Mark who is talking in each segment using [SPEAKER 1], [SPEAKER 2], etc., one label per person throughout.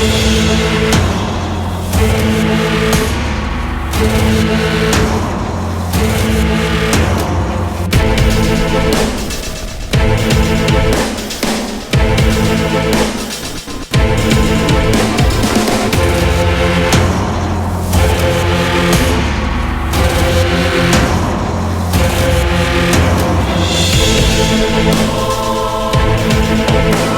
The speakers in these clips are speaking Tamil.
[SPEAKER 1] We'll be right.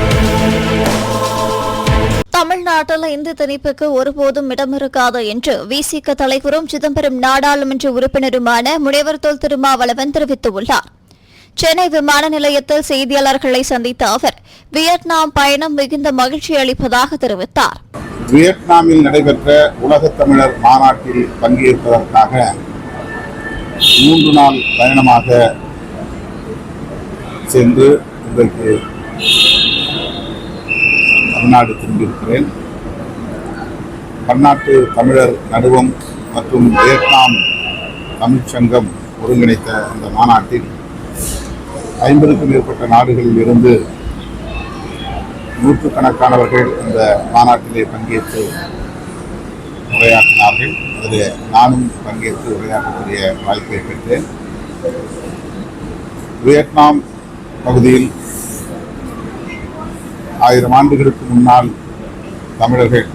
[SPEAKER 2] தமிழ்நாட்டில் இந்து திணிப்புக்கு ஒருபோதும் இடமிருக்காது என்று விசிக தலைவரும் சிதம்பரம் நாடாளுமன்ற உறுப்பினருமான முனைவர் தொல் திருமாவளவன் தெரிவித்துள்ளார். சென்னை விமான நிலையத்தில் செய்தியாளர்களை சந்தித்த அவர் வியட்நாம் பயணம் மிகுந்த மகிழ்ச்சி அளிப்பதாக தெரிவித்தார்.
[SPEAKER 3] வியட்நாமில் நடைபெற்ற உலக தமிழர் மாநாட்டில் பங்கேற்பதற்காக மூன்று நாள் பயணமாக சென்று இன்றைக்கு தமிழ்நாடு திரும்பியிருக்கிறேன். பன்னாட்டு தமிழர் நடுவம் மற்றும் வியட்நாம் தமிழ்ச்சங்கம் ஒருங்கிணைத்த அந்த மாநாட்டில் ஐம்பதுக்கும் மேற்பட்ட நாடுகளில் இருந்து நூற்றுக்கணக்கானவர்கள் இந்த மாநாட்டிலே பங்கேற்று உரையாற்றினார்கள். அதில் நானும் பங்கேற்று உரையாற்றக்கூடிய வாய்ப்பை பெற்றேன். வியட்நாம் பகுதியில் ஆயிரம் ஆண்டுகளுக்கு முன்னால் தமிழர்கள்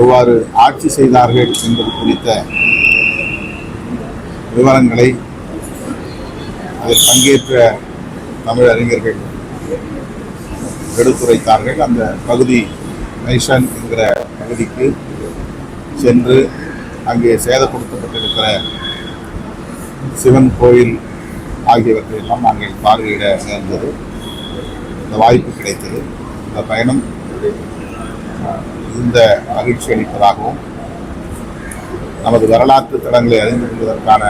[SPEAKER 3] எவ்வாறு ஆட்சி செய்தார்கள் என்பது குறித்த விவரங்களை அதில் பங்கேற்ற தமிழறிஞர்கள் எடுத்துரைத்தார்கள். அந்த பகுதி நைஷன் என்கிற பகுதிக்கு சென்று அங்கே சேதப்படுத்தப்பட்டிருக்கிற சிவன் கோயில் ஆகியவற்றையெல்லாம் நாங்கள் பார்வையிட நேர்ந்தது. இந்த வாய்ப்பு கிடைத்தது இந்த பயணம் மிகுந்த இந்த மகிழ்ச்சி அளிப்பதாகவும் நமது வரலாற்று தடங்களை அறிந்து கொள்வதற்கான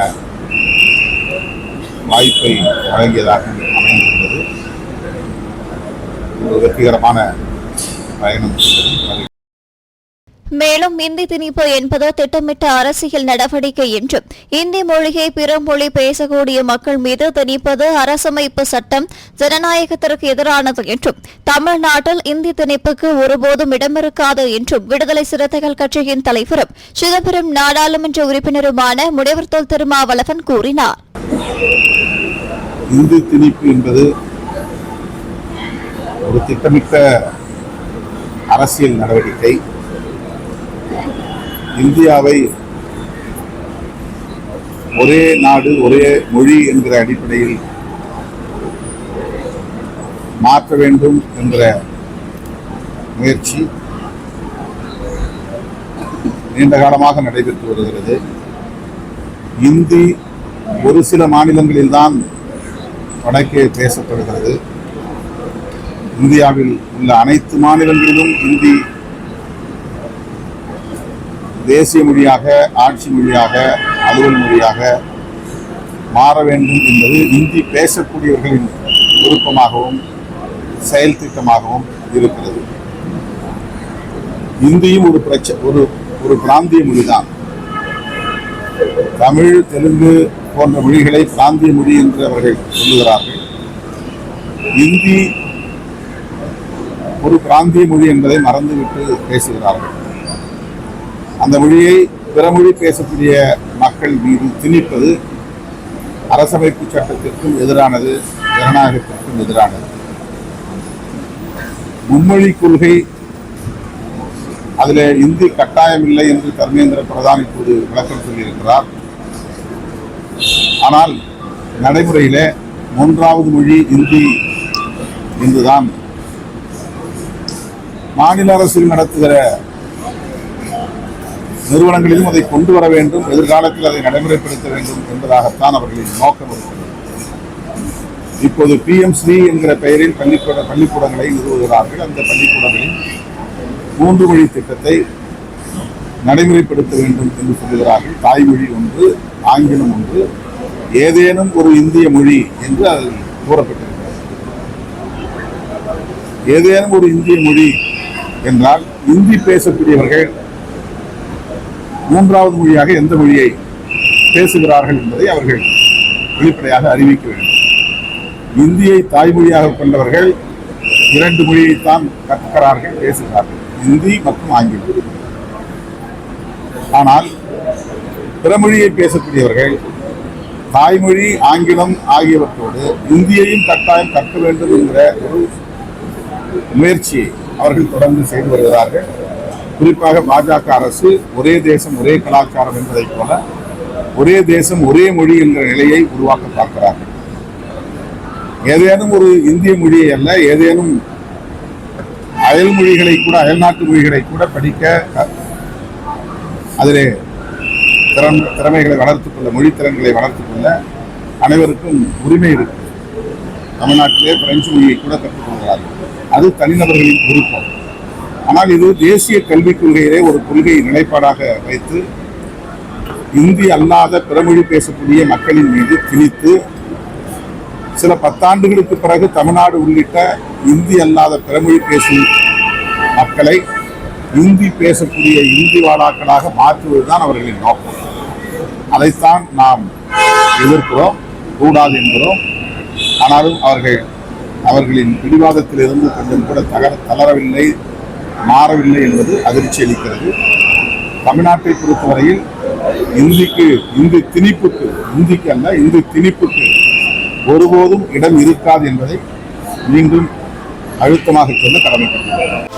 [SPEAKER 3] வாய்ப்பை வழங்கியதாக அமைந்திருந்தது ஒரு வெற்றிகரமான பயணம் மகிழ்ச்சி.
[SPEAKER 2] மேலும் இந்தி திணிப்பு என்பது திட்டமிட்ட அரசியல் நடவடிக்கை என்றும் இந்தி மொழியை பிற மொழி பேசக்கூடிய மக்கள் மீது திணிப்பது அரசமைப்பு சட்டம் ஜனநாயகத்திற்கு எதிரானது என்றும் தமிழ்நாட்டில் இந்தி திணிப்புக்கு ஒருபோதும் இடமிருக்காது என்றும் விடுதலை சிறுத்தைகள் கட்சியின் தலைவரும் சிதம்பரம் நாடாளுமன்ற உறுப்பினருமான முனைவர் தொல் திருமாவளவன் கூறினார்.
[SPEAKER 3] இந்தி திணிப்பு என்பது ஒரு திட்டமிட்ட அரசியல் நடவடிக்கை. இந்தியாவை ஒரே நாடு ஒரே மொழி என்கிற அடிப்படையில் மாற்ற வேண்டும் என்ற முயற்சி நீண்ட காலமாக நடைபெற்று வருகிறது. இந்தி ஒரு சில மாநிலங்களில்தான் வடக்கே பேசப்படுகிறது. இந்தியாவில் உள்ள அனைத்து மாநிலங்களிலும் இந்தி தேசிய மொழியாக ஆட்சி மொழியாக அலுவல் மொழியாக மாற வேண்டும் என்பது இந்தி பேசக்கூடியவர்களின் விருப்பமாகவும் செயல் திட்டமாகவும் இருக்கிறது. இந்தியும் ஒரு பிரச்ச ஒரு ஒரு பிராந்திய மொழிதான். தமிழ் தெலுங்கு போன்ற மொழிகளை பிராந்திய மொழி என்று அவர்கள் சொல்லுகிறார்கள். இந்தி ஒரு பிராந்திய மொழி என்பதை மறந்துவிட்டு பேசுகிறார்கள். அந்த மொழியை பிறமொழி பேசக்கூடிய மக்கள் மீது திணிப்பது அரசமைப்பு சட்டத்திற்கும் எதிரானது ஜனநாயகத்திற்கும் எதிரானது. மும்மொழி கொள்கை அதில் இந்தி கட்டாயம் இல்லை என்று தர்மேந்திர பிரதான் இப்போது விளக்கம் சொல்லியிருக்கிறார். ஆனால் நடைமுறையில் மூன்றாவது மொழி இந்தி என்றுதான். மாநில அரசு நடத்துகிற நிறுவனங்களிலும் அதை கொண்டு வர வேண்டும் எதிர்காலத்தில் அதை நடைமுறைப்படுத்த வேண்டும் என்பதாகத்தான் அவர்களின் நோக்கம். இருக்கிறது இப்போது பிஎம்சி என்கிற பெயரில் பள்ளிக்கூட பள்ளிக்கூடங்களை நிறுவுகிறார்கள். அந்த பள்ளிக்கூடங்களில் மூன்று மொழி திட்டத்தை நடைமுறைப்படுத்த வேண்டும் என்று சொல்கிறார்கள் தாய்மொழி ஒன்று ஆங்கிலம் ஒன்று ஏதேனும் ஒரு இந்திய மொழி என்று அதில் கூறப்பட்டிருக்கிறது. ஏதேனும் ஒரு இந்திய மொழி என்றால் இந்தி பேசக்கூடியவர்கள் மூன்றாவது மொழியாக எந்த மொழியை பேசுகிறார்கள் என்பதை அவர்கள் வெளிப்படையாக அறிவிக்க வேண்டும். இந்தியை தாய்மொழியாக கொண்டவர்கள் இரண்டு மொழியைத்தான் கற்கிறார்கள் பேசுகிறார்கள். இந்தி மற்றும் ஆங்கிலம். ஆனால் பிற மொழியை பேசக்கூடியவர்கள் தாய்மொழி ஆங்கிலம் ஆகியவற்றோடு இந்தியையும் கட்டாயம் கற்க வேண்டும் என்கிற ஒரு முயற்சியை அவர்கள் தொடர்ந்து செய்து வருகிறார்கள். குறிப்பாக பாஜக அரசு ஒரே தேசம் ஒரே கலாச்சாரம் என்பதைப் போல ஒரே தேசம் ஒரே மொழி என்ற நிலையை உருவாக்க பார்க்கிறார்கள். ஏதேனும் ஒரு இந்திய மொழியை அல்ல ஏதேனும் அயல் மொழிகளை கூட அயல்நாட்டு மொழிகளை கூட படிக்க அதிலே திறன் திறமைகளை வளர்த்துக் கொள்ள மொழி திறன்களை வளர்த்துக் கொள்ள அனைவருக்கும் உரிமை இருக்கு. தமிழ்நாட்டிலே பிரெஞ்சு மொழியை கூட கற்றுக்கொள்கிறார்கள் அது தனிநபர்களின் விருப்பம். ஆனால் இது தேசிய கல்விக் கொள்கையிலே ஒரு கொள்கை நிலைப்பாடாக வைத்து இந்தி அல்லாத பிறமொழி பேசக்கூடிய மக்களின் மீது திணித்து சில பத்தாண்டுகளுக்கு பிறகு தமிழ்நாடு உள்ளிட்ட இந்தி அல்லாத பிறமொழி பேசும் மக்களை இந்தி பேசக்கூடிய இந்தி வாடாக்களாக மாற்றுவதுதான் அவர்களின் நோக்கம். அதைத்தான் நாம் எதிர்க்கிறோம் கூடாது என்கிறோம். ஆனாலும் அவர்கள் அவர்களின் பிடிவாதத்திலிருந்து கொஞ்சம் கூட தகர தளரவில்லை. மாறவில்லை என்பது அதிர்ச்சி அளிக்கிறது. தமிழ்நாட்டை பொறுத்தவரையில் இந்திக்கு இந்தி திணிப்புக்கு இந்திக்கு அல்ல இந்து திணிப்புக்கு ஒருபோதும் இடம் இருக்காது என்பதை மீண்டும் அழுத்தமாக சொல்ல கடமைப்பட்டுள்ளது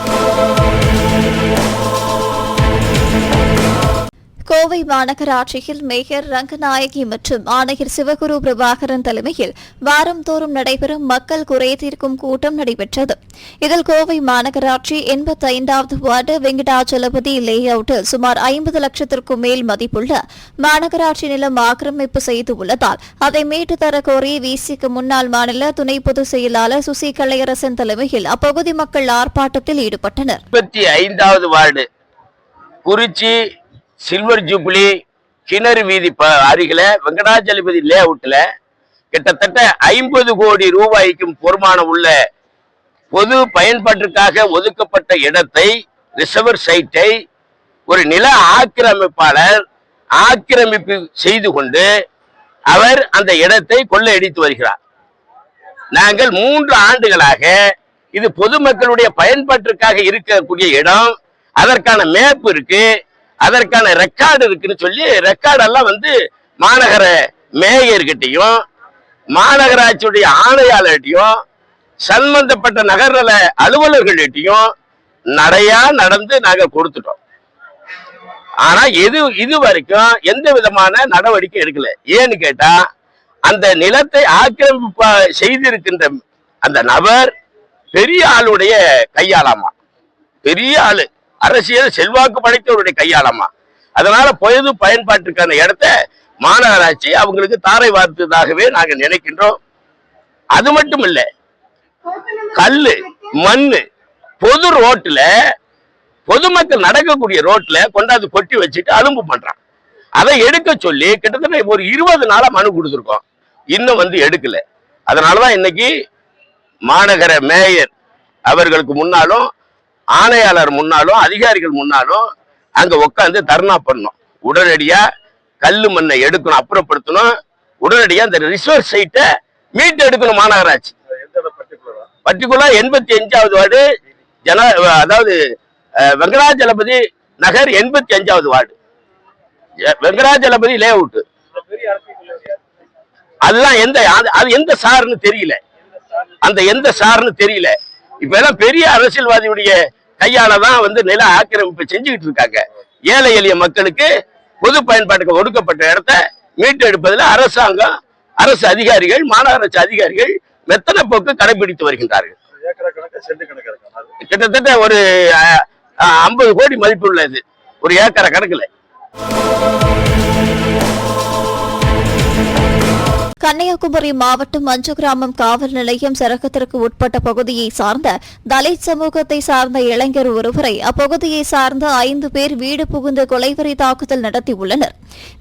[SPEAKER 2] கோவை மாநகராட்சியில் மேயர் ரங்கநாயகி மற்றும் ஆணையர் சிவகுரு பிரபாகரன் தலைமையில் வாரந்தோறும் நடைபெறும் மக்கள் குறை தீர்க்கும் கூட்டம் நடைபெற்றது. இதில் கோவை மாநகராட்சி எண்பத்தி ஐந்தாவது வார்டு வெங்கடாச்சலபதி லே அவுட்டில் சுமார் ஐம்பது லட்சத்திற்கும் மேல் மதிப்புள்ள மாநகராட்சி நிலம் ஆக்கிரமிப்பு செய்து உள்ளதால் அதை மீட்டு தர கோரி விசிக்கு முன்னாள் மாநில துணை பொதுச் செயலாளர் சுசி கலையரசன் தலைமையில் அப்பகுதி மக்கள் ஆர்ப்பாட்டத்தில் ஈடுபட்டனர்.
[SPEAKER 4] குறிச்சி சில்வர் ஜூப்ளி கிணறு வீதி ப அருகில வெங்கடாச்சலபதி லே அவுட்ல கிட்டத்தட்ட ஐம்பது கோடி ரூபாய்க்கும் பொறுமானம் உள்ள பொது பயன்பாட்டிற்காக ஒதுக்கப்பட்ட இடத்தை ரிசர்வர் சைட்டை ஒரு நில ஆக்கிரமிப்பாளர் ஆக்கிரமிப்பு செய்து கொண்டு அவர் அந்த இடத்தை கொள்ளையடித்து வருகிறார். நாங்கள் மூன்று ஆண்டுகளாக இது பொதுமக்களுடைய பயன்பாட்டிற்காக இருக்கக்கூடிய இடம் அதற்கான மேப் இருக்கு. அதற்கான ரெக்கார்டு இருக்குன்னு சொல்லி ரெக்கார்டெல்லாம் வந்து மாநகர மேயர்கிட்டையும் மாநகராட்சியுடைய ஆணையாளர்கிட்டையும் சம்பந்தப்பட்ட நகர்நல அலுவலர்கள்கிட்டையும் நடையா நடந்து நாங்க கொடுத்துட்டோம். ஆனா எது இது வரைக்கும் எந்த விதமான நடவடிக்கை எடுக்கல. ஏன்னு கேட்டா அந்த நிலத்தை ஆக்கிரமிப்பு செய்திருக்கின்ற அந்த நபர் பெரிய ஆளுடைய கையாளாமா. பெரிய ஆளு. அரசியல் செல்வாக்கு படைத்தவருடைய கையாளமா? அதனால பொழுது பயன்பாட்டிற்கான இடத்த மாநகராட்சி அவங்களுக்கு தாரை வார்த்ததாகவே நாங்கள் நினைக்கின்றோம். அது மட்டும் இல்ல கல்லு மண்ணு பொது ரோட்ல பொதுமக்கள் நடக்கக்கூடிய ரோட்ல கொண்டாந்து கொட்டி வச்சுட்டு அலும்பு பண்றான். அதை எடுக்க சொல்லி கிட்டத்தட்ட ஒரு இருபது நாளா மனு கொடுத்துருக்கோம். இன்னும் வந்து எடுக்கல. அதனாலதான் இன்னைக்கு மாநகர மேயர் அவர்களுக்கு முன்னாலும் ஆணையாளர் முன்னாலும் அதிகாரிகள் முன்னாலும் அங்க உட்காந்து தர்ணா பண்ணணும். உடனடியா கல்லு மண்ணை எடுக்கணும் அப்புறப்படுத்தணும். உடனடியா அந்த ரிசர்வ் சைட்டை மீட்டு எடுக்கணும் மாநகராட்சி. பர்டிகுலர் எண்பத்தி அஞ்சாவது வார்டு ஜன அதாவது வெங்கடாஜலபதி நகர் எண்பத்தி அஞ்சாவது வார்டு. வெங்கடாஜலபதி லே அவுட் அதெல்லாம் எந்த அது- அது எந்த சார்னு தெரியல. அந்த எந்த சார்னு தெரியல. இப்ப எல்லாம் பெரிய அரசியல்வாதியுடைய கையாலதான் வந்து நில ஆக்கிரமிப்பு செஞ்சுக்கிட்டு இருக்காங்க. ஏழை எளிய மக்களுக்கு பொது பயன்பாட்டுக்கு ஒடுக்கப்பட்ட இடத்த மீட்டு எடுப்பதில் அரசாங்கம் அரசு அதிகாரிகள் மாநகராட்சி அதிகாரிகள் மெத்தன போக்கு கடைபிடித்து வருகின்றார்கள். கிட்டத்தட்ட ஒரு ஐம்பது கோடி மதிப்புள்ளது ஒரு ஏக்கரை கணக்குல.
[SPEAKER 2] கன்னியாகுமரி மாவட்டம் மஞ்சு கிராமம் காவல் நிலையம் சரகத்திற்கு உட்பட்ட பகுதியை சார்ந்த தலித் சமூகத்தை சார்ந்த இளைஞர் ஒருவரை அப்பகுதியை சார்ந்த ஐந்து பேர் வீடு புகுந்து கொலைவரி தாக்குதல் நடத்தியுள்ளனர்.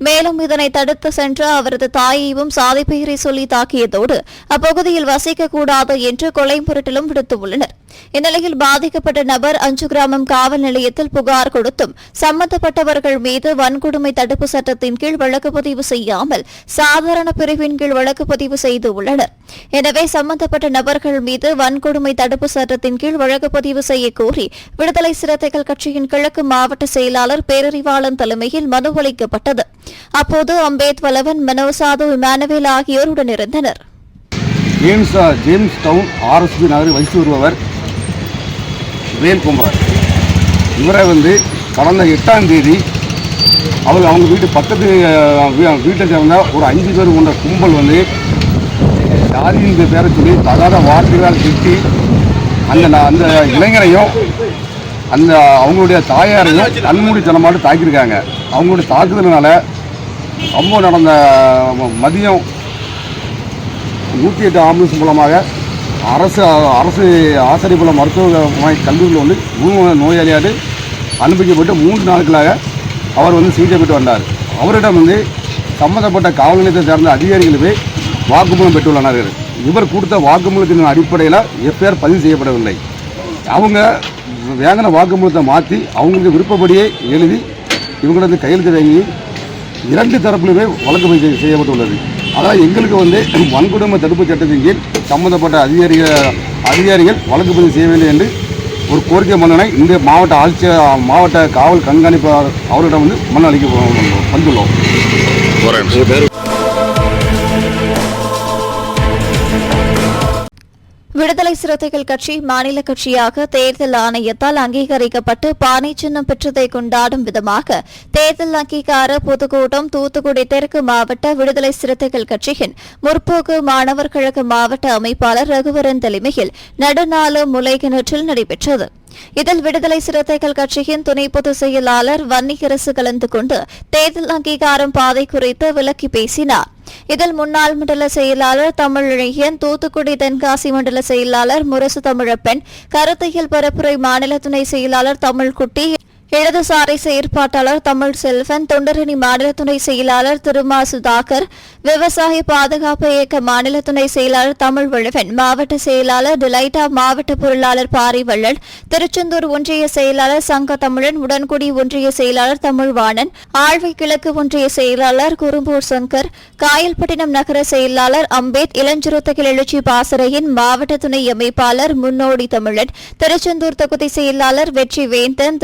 [SPEAKER 2] மேலும் இதனை தடுத்து சென்ற அவரது தாயையும் சாதி பெயரை சொல்லி தாக்கியதோடு அப்பகுதியில் வசிக்கக்கூடாது என்று கொலை மிரட்டலும் விடுத்துள்ளனர். இந்நிலையில் பாதிக்கப்பட்ட நபர் அஞ்சு கிராமம் காவல் நிலையத்தில் புகார் கொடுத்தும் சம்பந்தப்பட்டவர்கள் மீது வன்கொடுமை தடுப்பு சட்டத்தின் கீழ் வழக்கு பதிவு செய்யாமல் சாதாரண பிரிவின் கீழ் வழக்கு பதிவு செய்துள்ளனர் எனவே சம்பந்தப்பட்ட நபர்கள் மீது வன்கொடுமை தடுப்பு சட்டத்தின் கீழ் வழக்கு பதிவு செய்ய கோரி விடுதலை சிறுத்தைகள் கட்சியின் கிழக்கு மாவட்ட செயலாளர் பேரறிவாளன் தலைமையில் மனு அளிக்கப்பட்டது. அப்போது அம்பேத் வலவன் மனோசாது இமானுவேல் ஆகியோர் உடனிருந்தனர்
[SPEAKER 5] ஜேம்ஸ் ஜேம்ஸ் டவுன் ஆர்எஸ்பி நகரில் வசித்து வருபவர் வேல் இவரை வந்து கடந்த எட்டாம் தேதி அவர் அவங்க வீட்டு பக்கத்து வீ- வீட்டை சேர்ந்த ஒரு அஞ்சு பேர் கொண்ட கும்பல் வந்து ஜாதியின் பேரை சொல்லி தகாத வார்த்தைகளால் திட்டி அந்த அந்த இளைஞரையும் அந்த அவங்களுடைய தாயாரையும் கண்மூடித்தனமாட்டு தாக்கியிருக்காங்க. அவங்களுடைய தாக்குதலினால ரொம்ப நடந்த மதியம் நூற்றி எட்டு ஆம்புலன்ஸ் மூலமாக அரசு அரசு ஆசிரியர்புல மருத்துவ கல்லூரியில் வந்து உள்நோய் நோயாளியாக அனுமதிக்கப்பட்டு மூன்று நாட்களாக அவர் வந்து சிகிச்சை பெற்று வந்தார். அவரிடம் வந்து சம்பந்தப்பட்ட காவல் நிலையத்தை சேர்ந்த அதிகாரிகளுமே வாக்குமூலம் பெற்றுள்ளனர் இவர் கொடுத்த வாக்குமூலத்தின் அடிப்படையில் எஃப்ஐஆர் பதிவு செய்யப்படவில்லை. அவங்க வேங்கின வாக்குமூலத்தை மாற்றி அவங்களுக்கு விருப்பப்படியே எழுதி இவங்களது கையெழுத்து வாங்கி இரண்டு தரப்பிலுமே வழக்கு பதிவு செய்யப்பட்டுள்ளது. அதாவது எங்களுக்கு வந்து வன்கொடுமை தடுப்பு சட்டத்தின் கீழ் சம்பந்தப்பட்ட அதிகாரிகள் அதிகாரிகள் வழக்கு பதிவு செய்ய வேண்டும் என்று ஒரு கோரிக்கை மனுவை இந்த மாவட்ட ஆட்சியர் மாவட்ட காவல் கண்காணிப்பாளர் அவர்களிடம் வந்து மனு அளிக்க வந்துள்ளோம்
[SPEAKER 2] விடுதலை சிறுத்தைகள் கட்சி மாநில கட்சியாக தேர்தல் ஆணையத்தால் அங்கீகரிக்கப்பட்டு பானை சின்னம் பெற்றதை கொண்டாடும் விதமாக தேர்தல் அங்கீகார பொதுக்கூட்டம் தூத்துக்குடி தெற்கு மாவட்ட விடுதலை சிறுத்தைகள் கட்சியின் முற்போக்கு மாணவர் கழக மாவட்ட அமைப்பாளர் ரகுவரன் தலைமையில் நடுநாள முலைகிணற்றில் நடைபெற்றது. இதில் விடுதலை சிறுத்தைகள் கட்சியின் துணை பொதுச் செயலாளர் வன்னியரசு கலந்து கொண்டு தேர்தல் அங்கீகாரம் பாதை குறித்து விளக்கி பேசினார். இதில் முன்னாள் மண்டல செயலாளர் தமிழழகியன் தூத்துக்குடி தென்காசி மண்டல செயலாளர் முரசு தமிழப்பெண் கருத்தையில் பரப்புரை மாநில துணை செயலாளர் தமிழ்குட்டி இடதுசாரி செயற்பாட்டாளர் தமிழ் செல்வன் தொண்டரணி மாநில துணை செயலாளர் திருமா சுதாகர் விவசாய பாதுகாப்பு இயக்க மாநில துணை செயலாளர் தமிழ் வழுவன் மாவட்ட செயலாளர் டிலைட்டா மாவட்ட பொருளாளர் பாரிவள்ளல் திருச்செந்தூர் ஒன்றிய செயலாளர் சங்க தமிழன் உடன்குடி ஒன்றிய செயலாளர் தமிழ்வாணன் ஆழ்வை கிழக்கு ஒன்றிய செயலாளர் குறும்பூர் சங்கர் காயல்பட்டினம் நகர செயலாளர் அம்பேத் இளஞ்சிறுத்தைகள் எழுச்சி பாசறையின் மாவட்ட துணை அமைப்பாளர் முன்னோடி தமிழன் திருச்செந்தூர் தொகுதி செயலாளர் வெற்றி வேந்தன்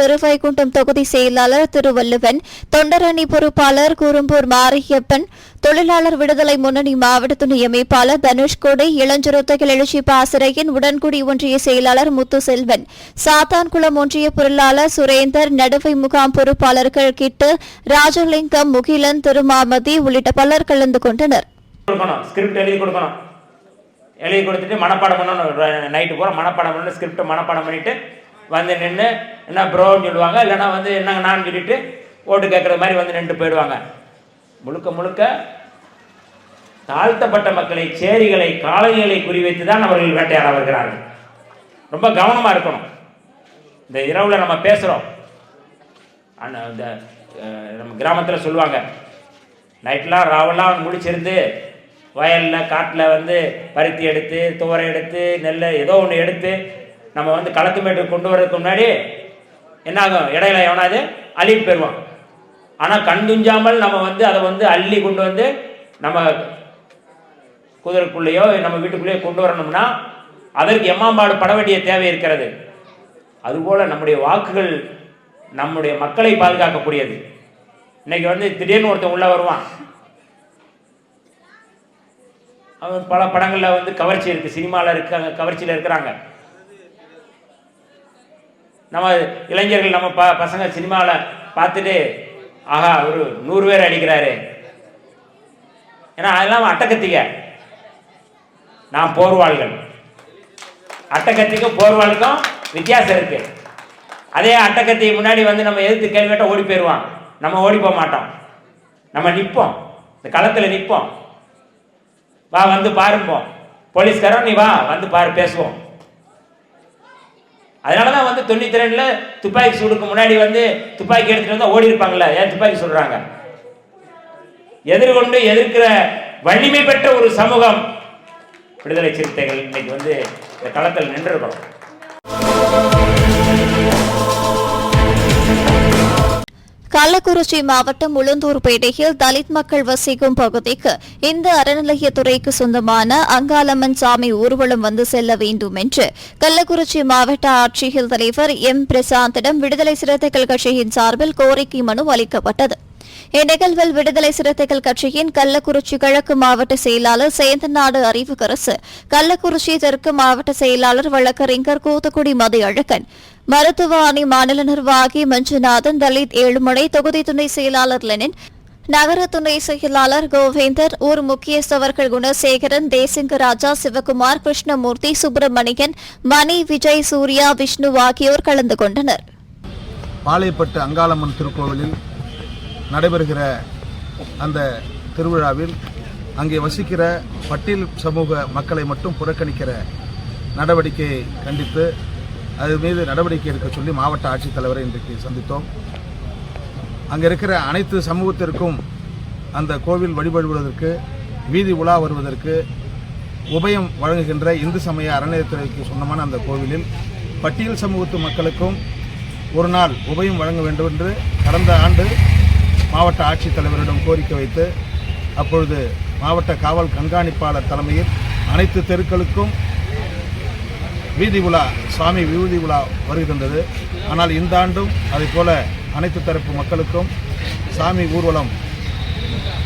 [SPEAKER 2] திருவைகுண்டம் தொகுதி செயலாளர் திருவள்ளுவன் தொண்டரணி பொறுப்பாளர் குறும்பூர் மாரியப்பன் தொழிலாளர் விடுதலை முன்னணி மாவட்ட துணை அமைப்பாளர் தனுஷ்கோடி இளஞ்சிறுத்தைகள் எழுச்சி பாசறையின் உடன்குடி ஒன்றிய செயலாளர் முத்துசெல்வன் சாத்தான்குளம் ஒன்றிய பொருளாளர் சுரேந்தர் நடுவை முகாம் பொறுப்பாளர்கள் கிட்டு ராஜலிங்கம் முகிலன் திருமாமதி உள்ளிட்ட பலர் கலந்து கொண்டனர்.
[SPEAKER 6] எழுதி கொடுத்துட்டு மனப்பாடம் பண்ணணும். நைட்டு பூரா மனப்பாடம் பண்ணணும். ஸ்கிரிப்ட் மனப்பாடம் பண்ணிட்டு வந்து நின்று என்ன ப்ரோன்னு சொல்லுவாங்க. இல்லைன்னா வந்து என்னங்க நான் சொல்லிட்டு ஓட்டு கேட்குற மாதிரி வந்து நின்று போயிடுவாங்க. முழுக்க முழுக்க தாழ்த்தப்பட்ட மக்களை சேரிகளை காலனிகளை குறிவைத்து தான் அவர்கள் வேட்டையாட வருகிறார்கள். ரொம்ப கவனமாக இருக்கணும். இந்த இரவில் நம்ம பேசுகிறோம் ஆனால் இந்த நம்ம கிராமத்தில் சொல்லுவாங்க நைட்லாம் ராவெல்லாம் முடிச்சிருந்து வயலில் காட்டில் வந்து பருத்தி எடுத்து துவரை எடுத்து நெல் ஏதோ ஒன்று எடுத்து நம்ம வந்து கலக்கு மேட்டு கொண்டு வரதுக்கு முன்னாடி என்ன ஆகும் இடையில எவனாவது அழிவு பெறுவான் ஆனால் கண் துஞ்சாமல் நம்ம வந்து அதை வந்து அள்ளி கொண்டு வந்து நம்ம குதிரைக்குள்ளேயோ நம்ம வீட்டுக்குள்ளேயோ கொண்டு வரணும்னா அதற்கு எம்மாம்பாடு பட வேண்டிய தேவை இருக்கிறது. அதுபோல் நம்முடைய வாக்குகள் நம்முடைய மக்களை பாதுகாக்கக்கூடியது. இன்னைக்கு வந்து திடீர்னு ஒருத்தன் உள்ளே வருவான். அவன் பல படங்களில் வந்து கவர்ச்சி இருக்குது சினிமாவில் இருக்காங்க கவர்ச்சியில் இருக்கிறாங்க. நம்ம இளைஞர்கள் நம்ம ப பசங்க சினிமாவில் பார்த்துட்டு ஆஹா ஒரு நூறு பேர் அடிக்கிறாரு. ஏன்னா அதெல்லாம் அட்டக்கத்திக நான் போர்வாள்கள். அட்டக்கத்திக்கும் போர்வாளுக்கும் வித்தியாசம் இருக்கு. அதே அட்டக்கத்தி முன்னாடி வந்து நம்ம எதிர்த்து கேள்வி கேட்டால் ஓடி போயிடுவான் நம்ம ஓடி போக மாட்டோம். நம்ம நிற்போம் இந்த களத்தில் நிற்போம் வா வந்து பாருப்போம் போலீஸ்காரன் நீ வா வந்து பாரு பேசுவோம். அதனால தான் வந்து தொண்ணூத்தி ரெண்டில் துப்பாக்கி சூடுக்கு முன்னாடி வந்து துப்பாக்கி எடுத்துட்டு வந்து ஓடி இருப்பாங்கல்ல? ஏன் துப்பாக்கி சொல்கிறாங்க எதிர்கொண்டு எதிர்க்கிற வலிமை பெற்ற ஒரு சமூகம். விடுதலை சிறுத்தைகள் இன்னைக்கு வந்து இந்த களத்தில் நின்றுருக்கணும்.
[SPEAKER 2] கள்ளக்குறிச்சி மாவட்டம் உளுந்தூர்பேட்டையில் தலித் மக்கள் வசிக்கும் பகுதிக்கு இந்த அறநிலையத்துறைக்கு சொந்தமான அங்காளம்மன் சாமி ஊர்வலம் வந்து செல்ல வேண்டும் என்று கள்ளக்குறிச்சி மாவட்ட ஆட்சியர் தலைவர் எம். பிரசாந்திடம் விடுதலை சிறுத்தைகள் கட்சியின் சார்பில் கோரிக்கை மனு அளிக்கப்பட்டது. இந்நிகழ்வில் விடுதலை சிறுத்தைகள் கட்சியின் கள்ளக்குறிச்சி கிழக்கு மாவட்ட செயலாளர் சேந்தநாடு அறிவுக்கரசு கள்ளக்குறிச்சி தெற்கு மாவட்ட செயலாளர் வழக்கறிஞர் கூத்துக்குடி மதி அழகன் மருத்துவ அணி மாநில நிர்வாகி மஞ்சுநாதன் தலித் ஏழுமலை தொகுதி துணை செயலாளர் லெனின் நகர துணை செயலாளர் கோவேந்தர் ஊர் முக்கியஸ்தவர்கள் குணசேகரன் தேசிங்க ராஜா சிவகுமார் கிருஷ்ணமூர்த்தி சுப்பிரமணியன் மணி விஜய் சூர்யா விஷ்ணு ஆகியோர் கலந்து கொண்டனர்.
[SPEAKER 7] பாளையப்பட்டு அங்காளம்மன் திருக்கோவிலில் நடைபெறுகிற அந்த திருவிழாவில் அங்கே வசிக்கிற பட்டியல் சமூக மக்களை மட்டும் புறக்கணிக்கிற நடவடிக்கையை கண்டித்து அது மீது நடவடிக்கை எடுக்க சொல்லி மாவட்ட ஆட்சித்தலைவரை இன்றைக்கு சந்தித்தோம். அங்கே இருக்கிற அனைத்து சமூகத்திற்கும் அந்த கோவில் வழிபடுவதற்கு வீதி உலா வருவதற்கு உபயம் வழங்குகின்ற இந்து சமய அறநிலையத்துறைக்கு சொந்தமான அந்த கோவிலில் பட்டியல் சமூகத்து மக்களுக்கும் ஒரு நாள் உபயம் வழங்க வேண்டும் என்று கடந்த ஆண்டு மாவட்ட ஆட்சித்தலைவரிடம் கோரிக்கை வைத்து அப்பொழுது மாவட்ட காவல் கண்காணிப்பாளர் தலைமையில் அனைத்து தெருக்களுக்கும் வீதி உலா சுவாமி வீதி உலா வருகின்றது ஆனால் இந்த ஆண்டும் அதைப் போல அனைத்து தரப்பு மக்களுக்கும் சாமி ஊர்வலம்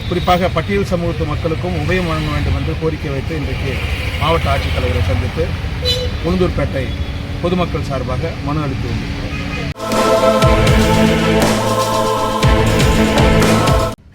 [SPEAKER 7] குறிப்பாக பட்டியல் சமூகத்து மக்களுக்கும் உபயம் வழங்க வேண்டும் என்று கோரிக்கை வைத்து இன்றைக்கு மாவட்ட ஆட்சித்தலைவரை சந்தித்து உளுந்தூர்பேட்டை பொதுமக்கள் சார்பாக மனு அளித்து வந்திருக்கிறோம்.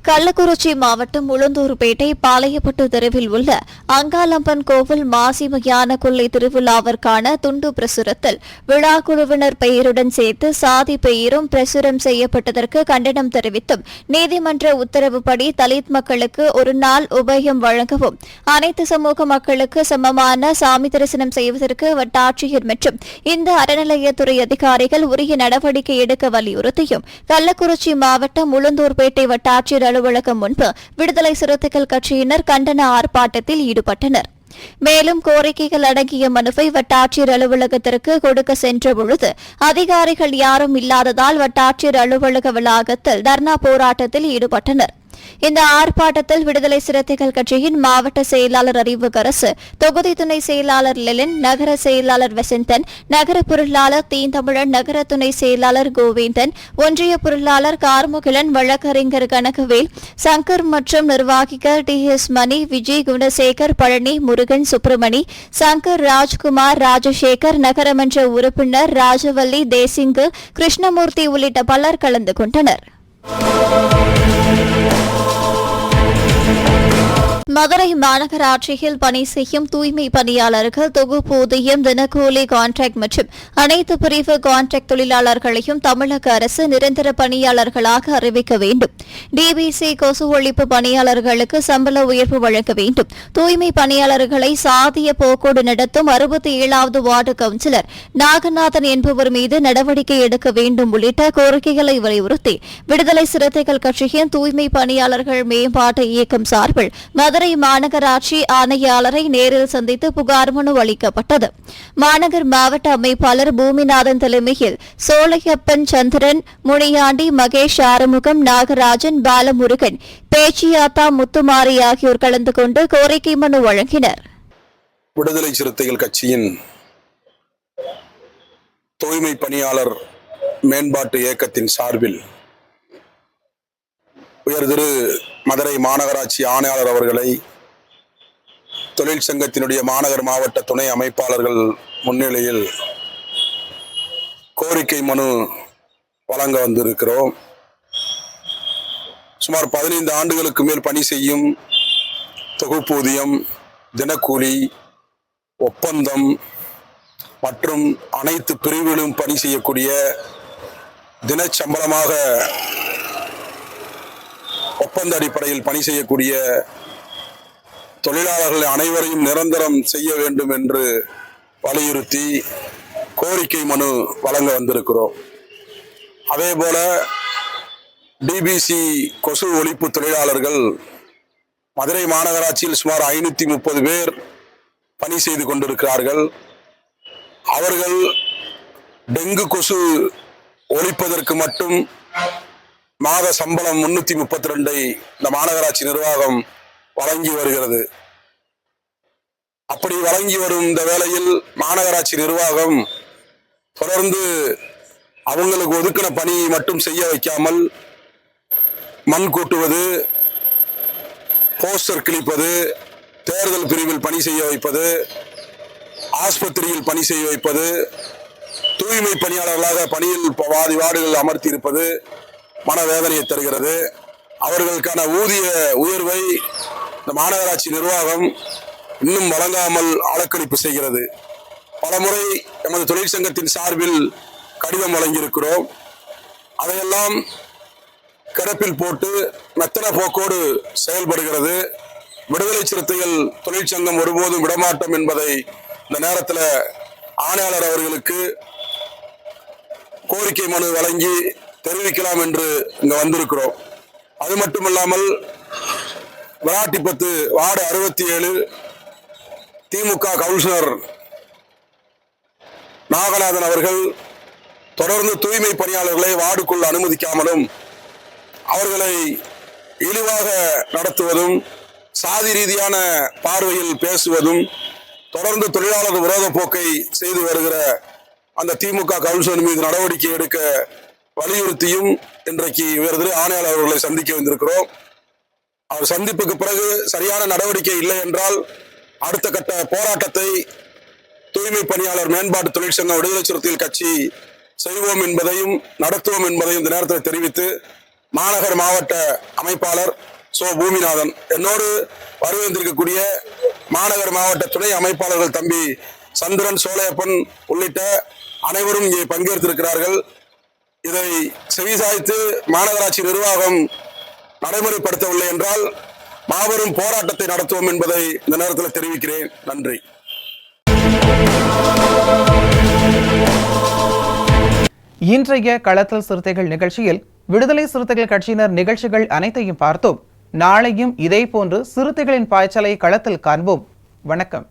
[SPEAKER 2] கள்ளக்குறிச்சி மாவட்டம் உளுந்தூர்பேட்டை பாளையப்பட்டு தெருவில் உள்ள அங்காலம்பன் கோவில் மாசிமயான கொள்ளை திருவிழாவிற்கான துண்டு பிரசுரத்தில் விழா குழுவினர் பெயருடன் சேர்த்து சாதி பெயரும் பிரசுரம் செய்யப்பட்டதற்கு கண்டனம் தெரிவித்தும் நீதிமன்ற உத்தரவுப்படி தலித் மக்களுக்கு ஒரு நாள் உபயம் வழங்கவும் அனைத்து சமூக மக்களுக்கு சமமான சாமி தரிசனம் செய்வதற்கு வட்டாட்சியர் மற்றும் இந்த அறநிலையத்துறை அதிகாரிகள் உரிய நடவடிக்கை எடுக்க வலியுறுத்தியும் கள்ளக்குறிச்சி மாவட்டம் உளுந்தூர்பேட்டை வட்டாட்சியர் அலுவலகம் முன்பு விடுதலை சிறுத்தைகள் கட்சியினர் கண்டன ஆர்ப்பாட்டத்தில் ஈடுபட்டனர். மேலும் கோரிக்கைகள் அடங்கிய மனுவை வட்டாட்சியர் அலுவலகத்திற்கு கொடுக்க சென்ற பொழுது அதிகாரிகள் யாரும் இல்லாததால் வட்டாட்சியர் அலுவலக வளாகத்தில் தர்ணா போராட்டத்தில் ஈடுபட்டனர். இந்த ஆர்ப்பாட்டத்தில் விடுதலை சிறுத்தைகள் கட்சியின் மாவட்ட செயலாளர் அறிவுக்கரசு தொகுதி துணை செயலாளர் லெலின் நகர செயலாளர் வசந்தன் நகர பொருளாளர் தீந்தமிழன் நகர துணை செயலாளர் கோவிந்தன் ஒன்றிய பொருளாளர் கார்முகிலன் வழக்கறிஞர் கனகவேல் சங்கர் மற்றும் நிர்வாகிகள் டி எஸ் மணி விஜய் குணசேகர் பழனி முருகன் சுப்பிரமணி சங்கர் ராஜ்குமார் ராஜசேகர் நகரமன்ற உறுப்பினர் ராஜவல்லி தேசிங்கு கிருஷ்ணமூர்த்தி உள்ளிட்ட பலர் கலந்து கொண்டனர். மதுரை மாநகராட்சியில் பணி செய்யும் தூய்மை பணியாளர்கள் தொகுப்பூதியம் தினக்கூலி கான்ட்ராக்ட் மற்றும் அனைத்து பிரிவு கான்ட்ராக்ட் தொழிலாளர்களையும் தமிழக அரசு நிரந்தர பணியாளர்களாக அறிவிக்க வேண்டும். டிபிசி கொசு ஒழிப்பு பணியாளர்களுக்கு சம்பள உயர்வு வழங்க வேண்டும். தூய்மை பணியாளர்களை சாதிய போக்கோடு நடத்தும் அறுபத்தி ஏழாவது வார்டு கவுன்சிலர் நாகநாதன் என்பவர் மீது நடவடிக்கை எடுக்க வேண்டும் உள்ளிட்ட கோரிக்கைகளை வலியுறுத்தி விடுதலை சிறுத்தைகள் கட்சியின் தூய்மை பணியாளர்கள் மேம்பாட்டு இயக்கம் சார்பில் மதுரை மதுரை மாநகராட்சி ஆணையாளரை நேரில் சந்தித்து புகார் மனு அளிக்கப்பட்டது. மாநகர் மாவட்ட அமைப்பாளர் பூமிநாதன் தலைமையில் சோலையப்பன் சந்திரன் முனியாண்டி மகேஷ் ஆறுமுகம் நாகராஜன் பாலமுருகன் பேச்சியாத்தா முத்துமாரி ஆகியோர் கலந்து கொண்டு கோரிக்கை மனு வழங்கினர்.
[SPEAKER 8] விடுதலை சிறுத்தைகள் கட்சியின் தூய்மை பணியாளர் மேம்பாட்டு இயக்கத்தின் சார்பில் உயர் திரு மதுரை மாநகராட்சி ஆணையாளர் அவர்களை தொழிற்சங்கத்தினுடைய மாநகர் மாவட்ட துணை அமைப்பாளர்கள் முன்னிலையில் கோரிக்கை மனு வழங்க வந்திருக்கிறோம். சுமார் பதினைந்து ஆண்டுகளுக்கு மேல் பணி செய்யும் தொகுப்பூதியம் தினக்கூலி ஒப்பந்தம் மற்றும் அனைத்து பிரிவிலும் பணி செய்யக்கூடிய தினச்சம்பளமாக ஒப்பந்த அடிப்படையில் பணி செய்யக்கூடிய தொழிலாளர்கள் அனைவரையும் நிரந்தரம் செய்ய வேண்டும் என்று வலியுறுத்தி கோரிக்கை மனு வழங்க வந்திருக்கிறோம். அதே போல டிபிசி கொசு ஒழிப்பு தொழிலாளர்கள் மதுரை மாநகராட்சியில் சுமார் ஐநூத்தி முப்பது பேர் பணி செய்து கொண்டிருக்கிறார்கள். அவர்கள் டெங்கு கொசு ஒழிப்பதற்கு மட்டும் மாத சம்பளம் முன்னூத்தி முப்பத்தி ரெண்டை இந்த மாநகராட்சி நிர்வாகம் வழங்கி வருகிறது. அப்படி வழங்கி வரும் இந்த வேளையில் மாநகராட்சி நிர்வாகம் தொடர்ந்து அவங்களுக்கு ஒதுக்கின பணியை மட்டும் செய்ய வைக்காமல் மண் கூட்டுவது போஸ்டர் கிழிப்பது தேர்தல் பிரிவில் பணி செய்ய வைப்பது ஆஸ்பத்திரியில் பணி செய்ய வைப்பது தூய்மை பணியாளர்களாக பணியில் வாதி வார்டுகள் அமர்த்தி இருப்பது மனவேதனையை தருகிறது. அவர்களுக்கான ஊதிய உயர்வை இந்த மாநகராட்சி நிர்வாகம் இன்னும் வழங்காமல் ஆளக்கணிப்பு செய்கிறது. பலமுறை எமது தொழிற்சங்கத்தின் சார்பில் கடிதம் வழங்கியிருக்கிறோம். அதையெல்லாம் கிடப்பில் போட்டு மெத்தன போக்கோடு செயல்படுகிறது. விடுதலை சிறுத்தைகள் தொழிற்சங்கம் ஒருபோதும் விடமாட்டோம் என்பதை இந்த நேரத்தில் ஆணையாளர் அவர்களுக்கு கோரிக்கை மனு வழங்கி தெரிவிக்கலாம் என்று இங்க வந்திருக்கிறோம். அது மட்டுமல்லாமல் விளாட்டிப்பத்து வார்டு அறுபத்தி ஏழு திமுக கவுன்சிலர் நாகநாதன் அவர்கள் தொடர்ந்து தூய்மை பணியாளர்களை வார்டுக்குள் அனுமதிக்காமலும் அவர்களை இழிவாக நடத்துவதும் சாதி ரீதியான பார்வையில் பேசுவதும் தொடர்ந்து தொழிலாளர் விரோத போக்கை செய்து வருகிற அந்த திமுக கவுன்சிலர் மீது நடவடிக்கை எடுக்க வலியுறுத்தியும் இன்றைக்கு உயர்திரு ஆணையாளர் அவர்களை சந்திக்க வந்திருக்கிறோம். அவர் சந்திப்புக்கு பிறகு சரியான நடவடிக்கை இல்லை என்றால் அடுத்த கட்ட போராட்டத்தை தூய்மை பணியாளர் மேம்பாட்டு தொழிற்சங்க விடுதலை சிறுத்தைகள் கட்சி செய்வோம் என்பதையும் நடத்துவோம் என்பதையும் இந்த நேரத்தில் தெரிவித்து மாநகர் மாவட்ட அமைப்பாளர் சோ பூமிநாதன் என்னோடு வருவந்திருக்கக்கூடிய மாநகர் மாவட்ட துணை அமைப்பாளர்கள் தம்பி சந்திரன் சோலையப்பன் உள்ளிட்ட அனைவரும் இங்கே பங்கேற்றிருக்கிறார்கள். இதை செவிசாய்த்து மாநகராட்சி நிர்வாகம் நடைமுறைப்படுத்தவில்லை என்றால் மாபெரும் போராட்டத்தை நடத்துவோம் என்பதை இந்த நேரத்தில் தெரிவிக்கிறேன். நன்றி.
[SPEAKER 9] இன்றைய களத்தல் சிறுத்தைகள் நிகழ்ச்சியில் விடுதலை சிறுத்தைகள் கட்சியினர் நிகழ்ச்சிகள் அனைத்தையும் பார்த்தோம். நாளையும் இதேபோன்று சிறுத்தைகளின் பாய்ச்சலை களத்தில் காண்போம். வணக்கம்.